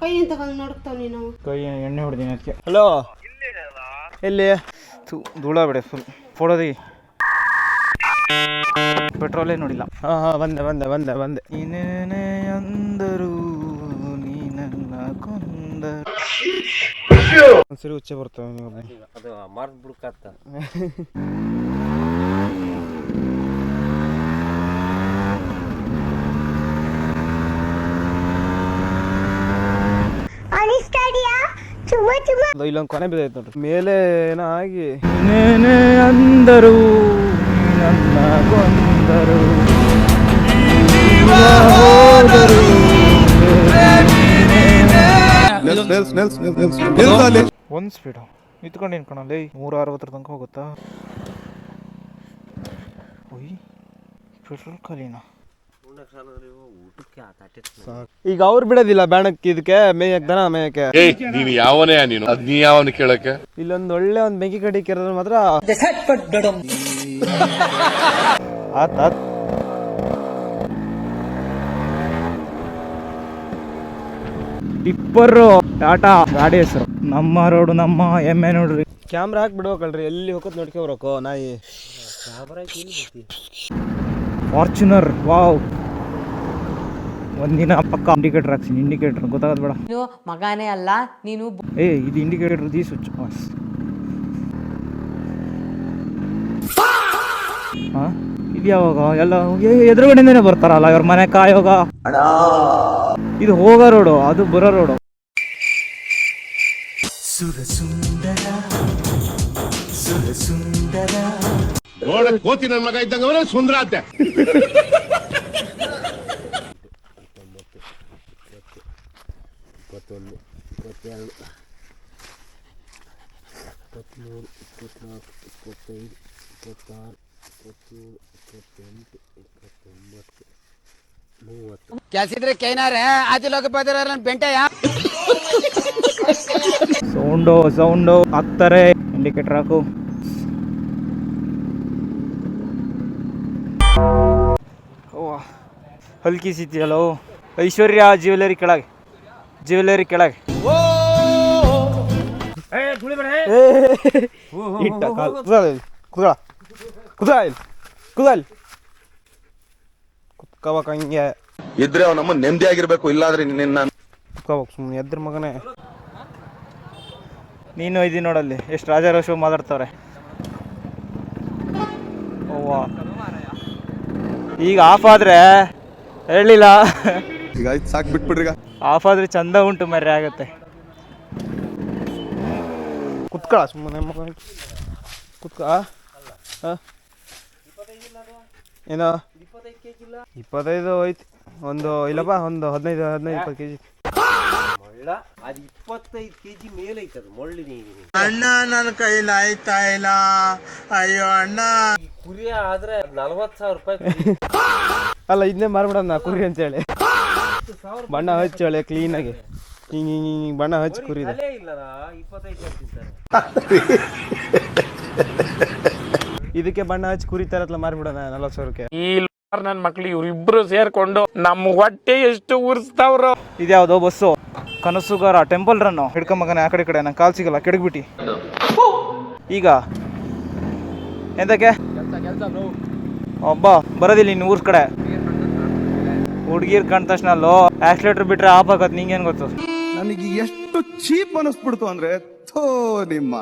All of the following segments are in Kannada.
ಕೈ ನಿಂತ ಹಂಗೆ ನಡುಕ್ತಾವ ನೀನು. ಕೈ ಎಣ್ಣೆ ಹೊಡ್ದೀನಿ ಅದಕ್ಕೆ ಹಲೋ ಎಲ್ಲಿ? ಥು, ಧೂಳ ಬಿಡೆ ಫುಲ್. ಫೋಡೋದಿ ಪೆಟ್ರೋಲೇ ನೋಡಿಲ್ಲ. ಹಾಂ ಹಾಂ ಬಂದೆ ಬಂದೆ ಬಂದೆ ಬಂದೆ. ನೀನೇನೇ ಅಂದರು ನೀ ನನ್ನ ಕೊಂದರು. ಒಂದ್ಸರಿ ಉಚ್ಚೆ ಬರ್ತವೆ ನೀವು ಅದು ಮಾರ್ಕ್ ಬಿಡ್ಕತ್ತ ಅದು ಇಲ್ಲೊಂದು ಕೊನೆ ಬಿದ್ದೈತೆ ನೋಡ್ರಿ. ಮೇಲೆ ಏನೋ ಆಗಿ. ನೀನೇನೇ ಅಂದರು ನೀ ನನ್ನ ಕೊಂದರು. ಹೋದರು ಒಂದು ಸ್ಪೀಡು ನಿಂತ್ಕೊಂಡು ಕಣಲ್ಲಿ ನೂರ ಅರವತ್ತರ ತನಕ ಹೋಗುತ್ತಾ? ಒಯ್ ಪೆಟ್ರೋಲ್ ಖಾಲಿನಾ? ಈಗ ಅವ್ರು ಬಿಡೋದಿಲ್ಲ ಬ್ಯಾಣಕ್ಕೆ ಇದಕ್ಕೆ ಮೇಯಕ್ಕೆ ದನ ಮೇಯಕ್ಕೆ. ನೀನು ಯಾವನೇ ನೀನು? ಅದ್ ನೀ ಯಾವನ ಕೇಳಕ್ಕೆ? ಇಲ್ಲೊಂದು ಒಳ್ಳೆ ಒಂದು ಬೆಂಕಿ ಕಡಿ ಕೆರೆದ್ರೆ ಮಾತ್ರ ಆತ್ ಆತ್. ಟಿಪ್ಪರು ಟಾಟಾ. ಗಾಡಿ ಹೆಸರು. ನಮ್ಮ ರೋಡು ನಮ್ಮ ಎಮ್ಮೆ ನೋಡ್ರಿ. ಕ್ಯಾಮ್ರಾ ಹಾಕಿ ಬಿಡ್ಬೇಕಲ್ರಿ ಎಲ್ಲಿ ಹೋಗೋದು ನೋಡ್ಕೊ ಬರಬೇಕು ನಾಯಿ. Fortuner wow. ಒಂದಿನ ಪಕ್ಕ ಇಂಡಿಕೇಟರ್ ಹಾಕ್ಸಿನಿ ಇಂಡಿಕೇಟರ್ ಗೊತ್ತಾಗದ್ ಬೇಡ. ನೀನು ಮಗನೇ ಅಲ್ಲ ನೀನು ಏ ಇದು ಇಂಡಿಕೇಟರ್ ದಿ ಸ್ವಿಚ್ ಬಾಸ್. ಹಾಂ? ಇದು ಯಾವಾಗ? ಎಲ್ಲ ಎದುರುಗಡೆಯಿಂದನೇ ಬರ್ತಾರಲ್ಲ ಇವ್ರ ಮನೆ ಕಾಯೋಗ. ಇದು ಹೋಗೋ ರೋಡು ಅದು ಬರೋ ರೋಡು ಸುಂದರ ಕೋತಿ ನನ್ ಮಗ ಇದ್ದಂಗ ಸುಂದರ ಆತೆ ಇಪ್ಪತ್ತೊಂದು ಇಪ್ಪತ್ತೆರಡು ಇಪ್ಪತ್ತ್ಮೂರು ಇಪ್ಪತ್ತ್ನಾಲ್ಕು ಇಪ್ಪತ್ತೈದು ಇಪ್ಪತ್ತಾರು ಇಪ್ಪತ್ತೇಳು ಇಪ್ಪತ್ತೆಂಟು ಇಪ್ಪತ್ತೊಂಬತ್ತು ಮೂವತ್ತು ಸೌಂಡು ಸೌಂಡು, ಹಾಕ್ತಾರೆ. ಇಂಡಿಕೇಟರ್ ಹಾಕು. ಓ ಹಲ್ಕಿ ಸಿತಿಯಲ್ಲೋ ಐಶ್ವರ್ಯ ಜ್ಯುವೆಲರಿ ಕೆಳಗೆ. ಜ್ಯುವೆಲರಿ ಕೆಳಗೆ. ಏ, ಇಟ್ಟ ಕಾಲು. ಕುದ್ರ ಇಲ್ಲಿ, ಕುದ್ರ ಇಲ್ಲಿ. ಕುತ್ಕೋಬೇಕು ಹಂಗೆ. ಇದ್ರೆ ಅವನಮ್ಮ ನೆಮ್ಮದಿ ಆಗಿರ್ಬೇಕು ಇಲ್ಲಾದ್ರೆ ನಿನ್ನ ಕುತ್ಕೋಬೇಕು ಸುಮ್ಮನೆ ಎದ್ರ ಮಗನೇ. ನೀನು ಇದಿ ನೋಡಲ್ಲಿ ಎಷ್ಟು ರಾಜಾರೋಷ ಮಾತಾಡ್ತವ್ರೆ. ಈಗ ಆಫ್ ಆದ್ರೆ ಹೇಳಿಲ್ಲ ಈಗ ಆಯ್ತು ಸಾಕು ಬಿಟ್ಬಿಡ್ರಿ ಈಗ. ಆಫ್ ಆದ್ರೆ ಚಂದ ಉಂಟು ಮರ್ರೆ ಆಗತ್ತೆ. ಕುತ್ಕಳ ಸುಮ್ಮನೆ ಮಗ ಕುತ್ಕ? ಏನೋ? ಇಪ್ಪತ್ತೈದು ಐತಿ ಒಂದು ಇಲ್ಲಪ್ಪ ಒಂದು ಹದಿನೈದು ಹದಿನೈದು ಇಪ್ಪತ್ತು ಕೆ ಜಿ ಮೊಳ್ಳ ಅದು ಇಪ್ಪತ್ತೈದು ಕೆ ಜಿ ಮೇಲೆ ಐತದ ಮೊಳ್ಳಿ ನೀನು ಅಣ್ಣ ನನ್ನ ಕೈಲಿ ಆಯ್ತಾ ಇಲ್ಲ? ಅಯ್ಯೋ ಅಣ್ಣ. ಈ ಕುರಿ ಆದ್ರೆ ನಲ್ವತ್ತು ಸಾವಿರ ರೂಪಾಯಿ. ಅಲ್ಲ ಇದನ್ನೇ ಮಾರ್ಬಿಡೋಣ ಕುರಿ ಅಂತೇಳಿ. ಬಣ್ಣ ಹಚ್ಚೇಳೆ ಕ್ಲೀನಾಗಿ ಹಿಂಗೆ ಹಿಂಗೆ ಹಿಂಗೆ ಬಣ್ಣ ಹಚ್ಚಿ ಕುರಿದ. ಇದಕ್ಕೆ ಬಣ್ಣ ಹಚ್ಚಿ ಕುರಿತಾರತ್ಲ ಮಾರಿ ಮಾರ್ಬಿಡೋಣ ನಲ್ವತ್ತು ಸಾವಿರಕ್ಕೆ. ಈ ನನ್ನ ಮಕ್ಳು ಇವ್ರಿಬ್ರು ಸೇರ್ಕೊಂಡು ನಮ್ಮ ಹೊಟ್ಟೆ ಎಷ್ಟು ಉರ್ಸ್ತಾವ್ರು. ಇದ್ಯಾವುದೋ ಬಸ್ಸು. ಕನಸುಗಾರ ಟೆಂಪಲ್ ರನ್ನು ಮಗನ ಆ ಕಡೆ ಕಡೆ ನಂಗೆ ಕಾಲು ಸಿಗಲ್ಲ ಕೆಡಗ್ಬಿಟ್ಟು ಈಗ ಎಂತಕ್ಕೆ? ಒಬ್ಬ ಬರೋದಿಲ್ಲ ಇನ್ನು ಊರ್ ಕಡೆ. ಹುಡ್ಗಿರ್ ಕಂಡ ತಕ್ಷಣ ಲೋ ಆಕ್ಸಿಲೇಟರ್ ಬಿಟ್ರೆ ಆಫ್ ಆಗತ್ ನಿಂಗೇನ್ ಗೊತ್ತು? ನನಗೆ ಎಷ್ಟು ಚೀಪ್ ಅನಿಸ್ಬಿಡ್ತು ಅಂದ್ರೆ ಥೋ ನಿಮ್ಮ.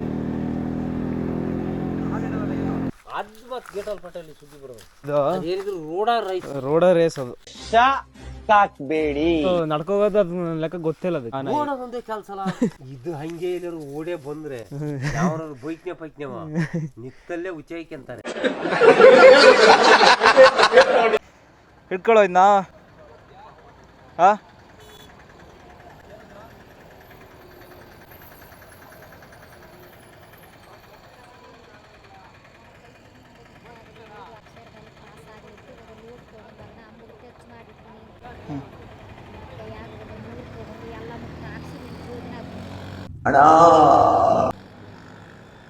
ರೋಡ ರೈಸ್ ರೋಡ ರೇಸ್ ಅದು. ನಡ್ಕೋಗೋದು ಅದ್ ಲೆಕ್ಕ ಗೊತ್ತಿಲ್ಲ ಅದು ಓಡೋದೊಂದೇ ಕೆಲ್ಸ ಇದು ಹಂಗೆ ಎಲ್ಲರೂ ಓಡೇ ಬಂದ್ರೆ ಯಾವ್ರು ಬೈಕ್ನೆ ಪೈಕ್ನೆವ ನಿತ್ತಲ್ಲೇ ಉಚ್ಚಾಯ್ಕೊಂತಾರೆ ಹಿಡ್ಕೊಳ್ಳೋ ಇದನ್ನ ಹಾ?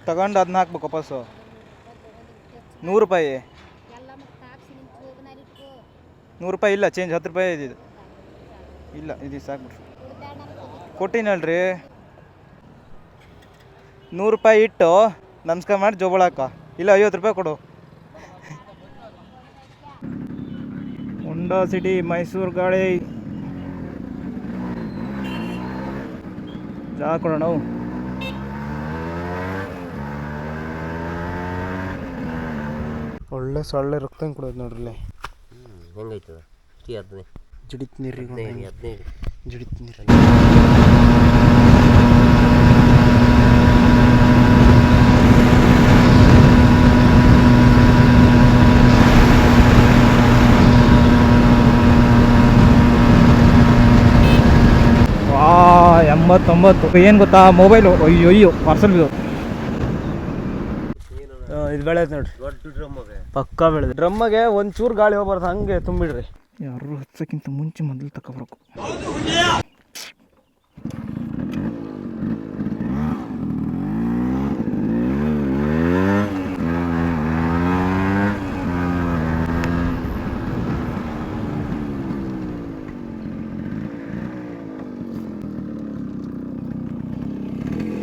ತಗೊಂಡು ಅದನ್ನ ಹಾಕ್ಬೇಕು ವಾಪಸ್ಸು. ನೂರು ರೂಪಾಯಿ. ನೂರು ರೂಪಾಯಿ ಇಲ್ಲ ಚೇಂಜ್ ಹತ್ತು ರೂಪಾಯಿ ಇದ್ದಿದ್ದು ಇಲ್ಲ ಇದು ಸಾಕು ಕೊಟ್ಟಿನಲ್ರಿ ನೂರು ರೂಪಾಯಿ ಇಟ್ಟು ನಮಸ್ಕಾರ ಮಾಡಿ ಜೋಬಳಾಕ ಇಲ್ಲ ಐವತ್ತು ರೂಪಾಯಿ ಕೊಡು. ಹೊಂಡಾ ಸಿಟಿ ಮೈಸೂರು ಗಾಳಿ ಜಾ ಕೊಡೋಣ ಒಳ್ಳೆ ಸೊಳ್ಳೆ ರಕ್ತ ಕೊಡೋದು ನೋಡ್ರಿ ಹೆಂಗೈತದ ಜಿಡಿತ್ ನೀರಿಗೆ ಹದಿನೈದು ಜಿಡಿತ್ ನೀರು ವಾ ಎಂಬತ್ತೊಂಬತ್ತು. ಏನು ಗೊತ್ತಾ ಮೊಬೈಲು ಅಯ್ಯೋ ಅಯ್ಯೋ ಪಾರ್ಸಲ್ ಇದು. ಇದು ಬೆಳೆದ್ ನೋಡ್ರಿ. ಪಕ್ಕ ಬೆಳೆದ. ಡ್ರಮ್ಮಗೆ ಒಂಚೂರು ಗಾಳಿ ಹೋಗ್ಬಾರ್ದು ಹಂಗೆ ತುಂಬಿಡ್ರಿ. ಯಾರು ಹಚ್ಚಕ್ಕಿಂತ ಮುಂಚೆ ಮೊದಲು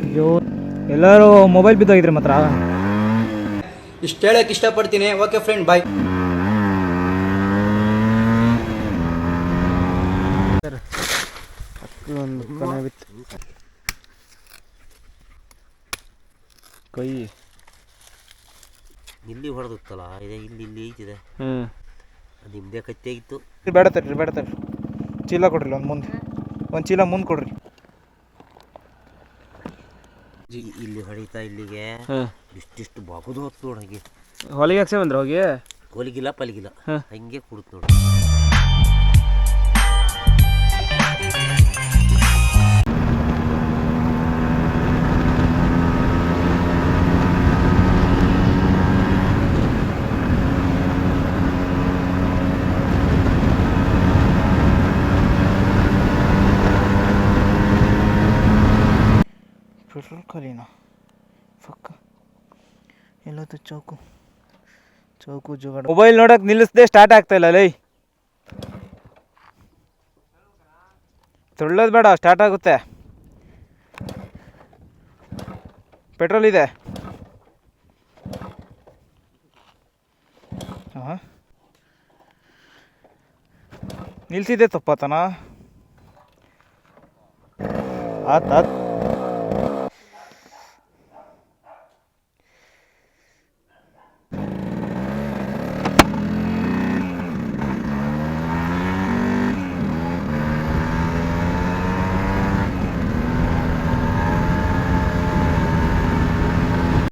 ಅಯ್ಯೋ ಎಲ್ಲರೂ ಮೊಬೈಲ್ ಬಿದ್ದೋಗಿದ್ರಿ ಮಾತ್ರ. ಇಷ್ಟು ಹೇಳಕ್ ಇಷ್ಟಪಡ್ತೀನಿ. ಓಕೆ ಫ್ರೆಂಡ್ ಬಾಯ್ ಒಂದು ಕನೆ ಬಿತ್ತು ಕೈ. ಇಲ್ಲಿ ಹೊಡೆದಿತ್ತಲ್ಲ ಇದೆ ಇಲ್ಲಿ ಇಲ್ಲಿ ಐತಿದೆ. ಹ್ಞೂ ಅದು ನಿಮ್ಮದೇ ಕತ್ತಿ ಆಗಿತ್ತು ಬೇಡ ತಡ್ರಿ ಬೇಡ ತಡ್ರಿ. ಚೀಲ ಕೊಡ್ರಿ ಒಂದು ಮುಂದೆ. ಒಂದು ಚೀಲ ಮುಂದೆ ಕೊಡ್ರಿ. ಇಲ್ಲಿ ಹೊಡಿತಾ ಇಲ್ಲಿಗೆ. ಇಷ್ಟಿಷ್ಟು ಬಾಗುದು ಹೊತ್ತು ನೋಡಿ ಹಾಗೆ. ಹೊಲಿಗೆ ಹಾಕ್ಸೇ ಬಂದ್ರೆ ಹೋಗಿ? ಹೊಲಿಗಿಲ್ಲ ಪಲಿಗಿಲ್ಲ. ಹಂಗೆ ಕುಡ್ತು ನೋಡಿ. ಎಲ್ಲತ್ತು ಚೌಕು. ಚೌಕು ಜುಗಾಡ. ಮೊಬೈಲ್ ನೋಡಕ್ ನಿಲ್ಲಿಸ್ದೆ ಸ್ಟಾರ್ಟ್ ಆಗ್ತಾ ಇಲ್ಲ, ಲೈ. ತೊಳ್ಳೋದು ಬೇಡ ಸ್ಟಾರ್ಟ್ ಆಗುತ್ತೆ. ಪೆಟ್ರೋಲ್ ಇದೆ. ನಿಲ್ಸಿದೆ ತಪ್ಪಾತನ ಆತ್ ಆತ್.